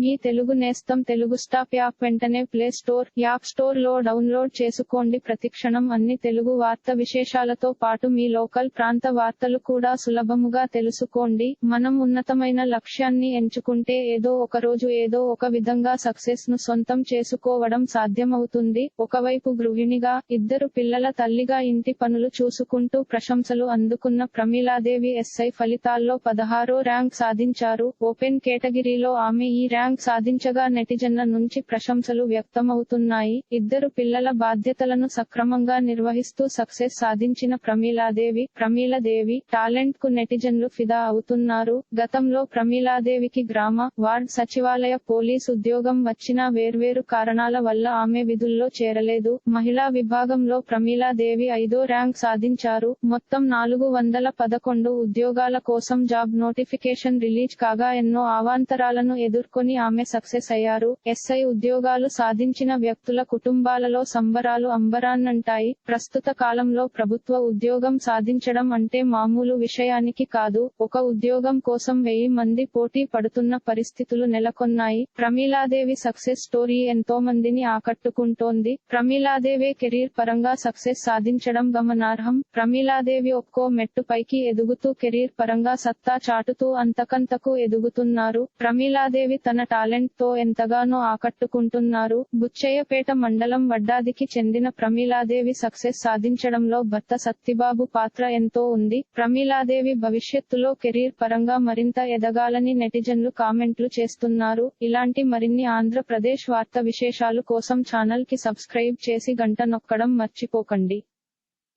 మీ తెలుగు నేస్తం Telugu stop app వెంటనే play store app స్టోర్లో డౌన్లోడ్ చేసుకోండి. ప్రతిక్షణం అన్ని తెలుగు వార్త విశేషాలతో పాటు మీ లోకల్ ప్రాంత వార్తలు కూడా సులభముగా తెలుసుకోండి. మనం ఉన్నతమైన లక్ష్యాన్ని ఎంచుకుంటే ఏదో ఒక రోజు ఏదో ఒక విధంగా సక్సెస్ను సొంతం చేసుకోవడం సాధ్యమవుతుంది. ఒకవైపు గృహిణిగా ఇద్దరు పిల్లల తల్లిగా ఇంటి పనులు చూసుకుంటూ ప్రశంసలు అందుకున్న ప్రమీలాదేవి ఎస్ఐ ఫలితాల్లో పదహారో ర్యాంక్ సాధించారు. ఓపెన్ కేటగిరీలో ఆమె ఈ ర్యాంక్ సాధించగా నెటిజన్ల నుంచి ప్రశంసలు వ్యక్తమవుతున్నాయి. ఇద్దరు పిల్లల బాధ్యతలను సక్రమంగా నిర్వహిస్తూ సక్సెస్ సాధించిన ప్రమీలాదేవి ప్రమీలాదేవి టాలెంట్కు నెటిజన్లు ఫిదా అవుతున్నారు. గతంలో ప్రమీలాదేవికి గ్రామ వార్డ్ సచివాలయ పోలీస్ ఉద్యోగం వచ్చినా వేర్వేరు కారణాల వల్ల ఆమె విధుల్లో చేరలేదు. మహిళా విభాగంలో ప్రమీలాదేవి ఐదో ర్యాంక్ సాధించారు. మొత్తం నాలుగు వందల పదకొండు ఉద్యోగాల కోసం జాబ్ నోటిఫికేషన్ రిలీజ్ కాగా ఎన్నో అవాంతరాలను ఎదుర్కొని ఆమె సక్సెస్ అయ్యారు. ఎస్ఐ ఉద్యోగాలు సాధించిన వ్యక్తుల కుటుంబాలలో సంబరాలు అంబరాన్నంటాయి. ప్రస్తుత కాలంలో ప్రభుత్వ ఉద్యోగం సాధించడం అంటే మామూలు విషయానికి కాదు. ఒక ఉద్యోగం కోసం వెయ్యి మంది పోటీ పడుతున్న పరిస్థితులు నెలకొన్నాయి. ప్రమీలాదేవి సక్సెస్ స్టోరీ ఎంతో మందిని ఆకట్టుకుంటోంది. ప్రమీలాదేవి కెరీర్ పరంగా సక్సెస్ సాధించడం గమనార్హం. ప్రమీలాదేవి ఒక్కో మెట్టు పైకి ఎదుగుతూ కెరీర్ పరంగా సత్తా చాటుతూ అంతకంతకు ఎదుగుతున్నారు. ప్రమీలాదేవి తన టాలెంట్తో ఎంతగానో ఆకట్టుకుంటున్నారు. బుచ్చయ్యపేట మండలం వడ్డాదికి చెందిన ప్రమీలాదేవి సక్సెస్ సాధించడంలో భర్త సత్తిబాబు పాత్ర ఎంతో ఉంది. ప్రమీలాదేవి భవిష్యత్తులో కెరీర్ పరంగా మరింత ఎదగాలని నెటిజన్లు కామెంట్లు చేస్తున్నారు. ఇలాంటి మరిన్ని ఆంధ్రప్రదేశ్ వార్త విశేషాలు కోసం ఛానల్కి సబ్స్క్రైబ్ చేసి గంట నొక్కడం మర్చిపోకండి.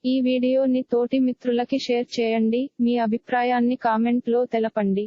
ఈ వీడియోని తోటి మిత్రులకి షేర్ చేయండి. మీ అభిప్రాయాన్ని కామెంట్లో తెలపండి.